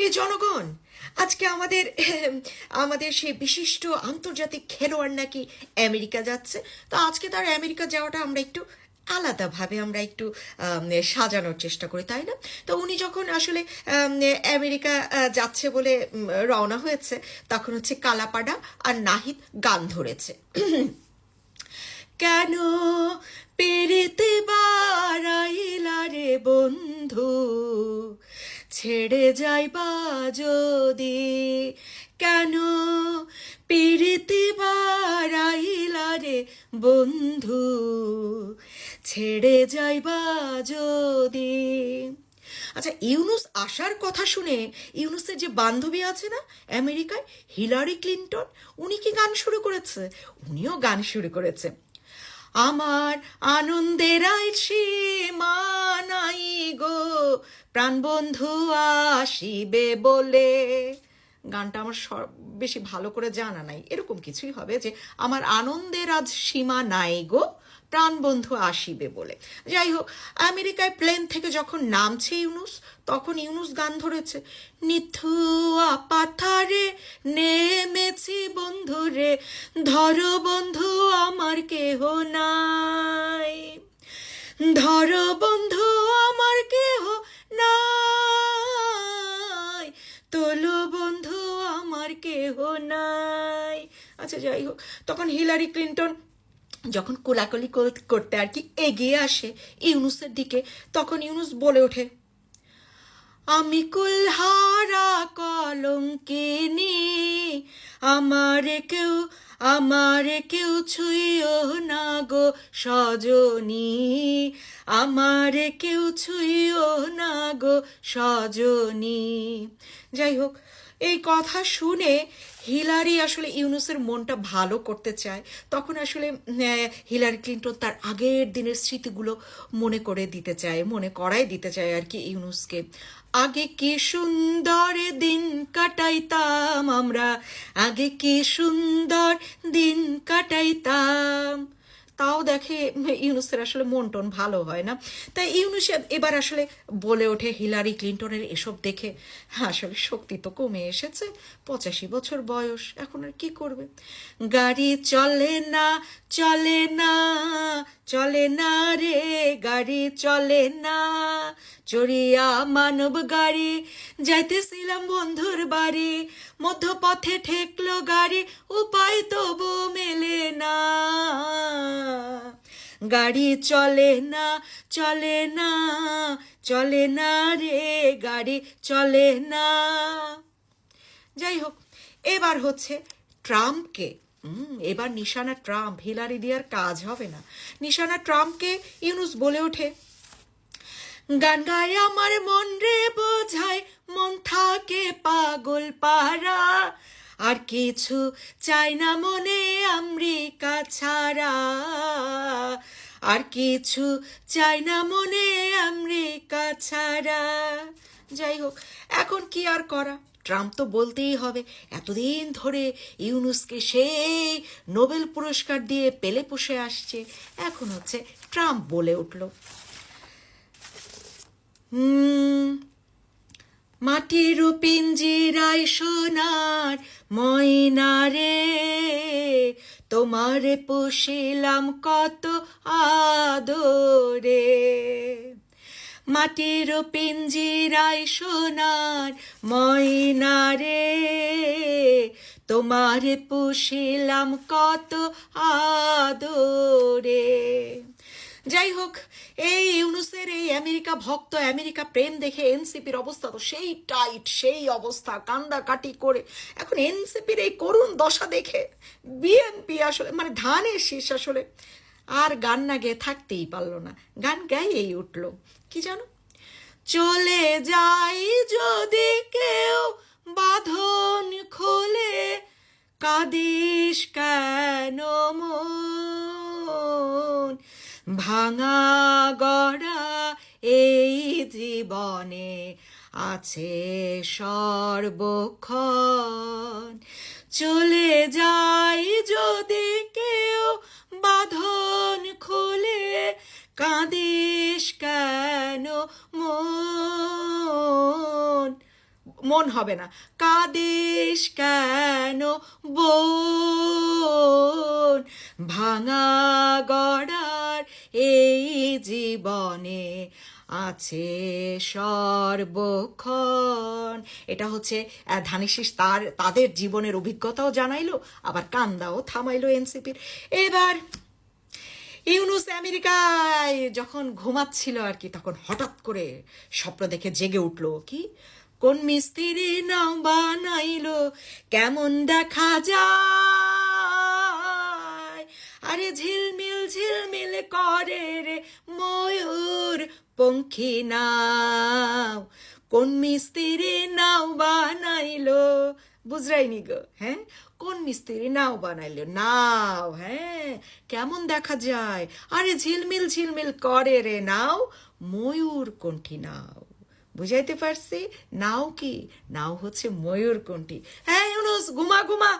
এই জনগণ, আজকে আমাদের আমাদের সেই বিশিষ্ট আন্তর্জাতিক খেলোয়াড় নাকি আমেরিকা যাচ্ছে। তো আজকে তার আমেরিকা যাওয়াটা আমরা একটু আলাদাভাবে আমরা একটু সাজানোর চেষ্টা করি, তাই না? তো উনি যখন আসলে আমেরিকা যাচ্ছে বলে রওনা হয়েছে, তখন হচ্ছে কালাপাডা আর নাহিদ গান ধরেছে। কেন পেরেতে ছেড়ে যাই যাইবা যদি? কেন পেরেতে বারাইলা রে বন্ধু? ছেড়ে যাই যাইবা যদি? আচ্ছা ইউনুস আসার কথা শুনে ইউনুসের যে বান্ধবী আছে না, আমেরিকায়, হিলারি ক্লিন্টন, উনি কি গান শুরু করেছে? উনিও গান শুরু করেছে। আমার আনন্দের নাই গো প্রাণবন্ধু আসিবে বলে। গানটা আমার সব বেশি ভালো করে জানা নাই। এরকম কিছুই হবে যে আমার আনন্দের আজ সীমা নাই গো, প্রাণবন্ধু আসিবে বলে। যাই হোক, আমেরিকায় প্লেন থেকে যখন নামছে ইউনুস, তখন ইউনুস গান ধরেছে, নিথুয়া পাথারে নেমেছি বন্ধুরে ধরো বন্ধু আমার কেহ নাই। ধরো বন্ধু তোলো বন্ধু, আমার কেহ নাই। আচ্ছা যাই হোক। তখন হিলারি ক্লিন্টন যখন কোলাকলি করতে আর কি এগিয়ে আসে ইউনুসের দিকে, তখন ইউনুস বলে ওঠে, আমি কুলহারা কলঙ্কিনী, আমারে কেউ আমারে কেউ ছুঁইও না গো সজনী। আমারে কেউ ছুঁইও না গো সজনী। যাই হোক, এই কথা শুনে হিলারি আসলে ইউনুসের মনটা ভালো করতে চায়। তখন আসলে হিলারি ক্লিন্টন তার আগের দিনের স্মৃতিগুলো মনে করে দিতে চায়, মনে করাই দিতে চায় আর কি ইউনুসকে। আগে কি সুন্দর দিন কাটাইতাম আমরা। আগে কি সুন্দর দিন কাটাইতাম? তাও দেখে ইউনুসের আসলে মন টন ভালো হয় না। তাই ইউনুস এবার আসলে বলে ওঠে, হিলারি ক্লিন্টনের এসব দেখে আসলে শক্তি তো কমে এসেছে। পঁচাশি বছর বয়স, এখন আর কি করবে? গাড়ি চলে না চলে না চলে না রে, গাড়ি চলে না, চড়িয়া মানব গাড়ি যাইতেছিলাম বন্ধুর বাড়ি, মধ্যপথে ঠেকলো গাড়ি, উপায় তবু মেলে না। গাড়ি চলে না চলে না চলে না রে, গাড়ি চলে না। যাই হোক এবার হচ্ছে ট্রাম্পকে এবার নিশানা ট্রাম্প, হিলারি দিয়ার কাজ হবে না। নিশানা ট্রাম্পকে ইউনুস বলে ওঠে, গান গায় আমার মন রে আর কিছু চাই না মনে আমেরিকা ছাড়া। আর কিছু চাই না মনে আমেরিকা ছাড়া। যাই হোক, এখন কি আর করা? ট্রাম্প তো বলতেই হবে, এতদিন ধরে ইউনুসকে সেই নোবেল পুরস্কার দিয়ে পেলে পুষে আসছে। এখন হচ্ছে ট্রাম্প বলে উঠল। হুম মাটির পিঞ্জিরায় সোনার ময়না রে। তোমারে পুষিলাম কত আদরে। মাটির পিঞ্জিরায় সোনার ময়না রে। তোমারে পুষিলাম কত আদরে। যাই হোক, এই ইউনুসের এই আমেরিকা ভক্ত, আমেরিকা প্রেম দেখে এনসিপির অবস্থা তো সেই টাইট, সেই অবস্থা কান্দা কাটি করে। এখন এনসিপির এই করুণ দশা দেখে বিএনপি আসলে মানে ধানের শীষ আসলে আর গান না গেয়ে থাকতেই পারল না। গান গাইয়েই উঠল। কি জানো? চলে যাই যদি কেউ বাঁধন খোলে, কাদিস কেন? ভাঙা গড়া এই জীবনে আছে সর্বক্ষণ। চলে যাই যদি কেউ বাঁধন খোলে, কাঁদিস কেন মন? মন হবে না কাদেশ কেন বোন? ভাঙা গড়ার এই জীবনে আছে সর্বক্ষণ। এটা হচ্ছে ধানেশিস তার, তাদের জীবনের অভিজ্ঞতাও জানাইলো, আবার কান্দাও থামাইলো এনসিপির। এবার ইউনুস আমেরিকায় যখন ঘুমাচ্ছিল আর কি, তখন হঠাৎ করে স্বপ্ন দেখে জেগে উঠল কি, কোন মিস্ত্রি নাও বানাইলো, কেমন দেখা যায়? আরে ঝিলমিল ঝিলমিল করে রে ময়ূর পঙ্খী নাও। কোন মিস্ত্রি নাও বানাইলো? বুঝরাইনি গো হ্যাঁ? কোন মিস্ত্রি নাও বানাইলো? নাও হ্যাঁ? কেমন দেখা যায়? আরে ঝিলমিল ঝিলমিল করে রে নাও, ময়ূর কণ্ঠী নাও। বুঝাইতে পারছি? নাও কি? নাও হচ্ছে ময়ূর কণ্ঠী। হ্যাঁ ইউনুস, ঘুমা ঘুমা।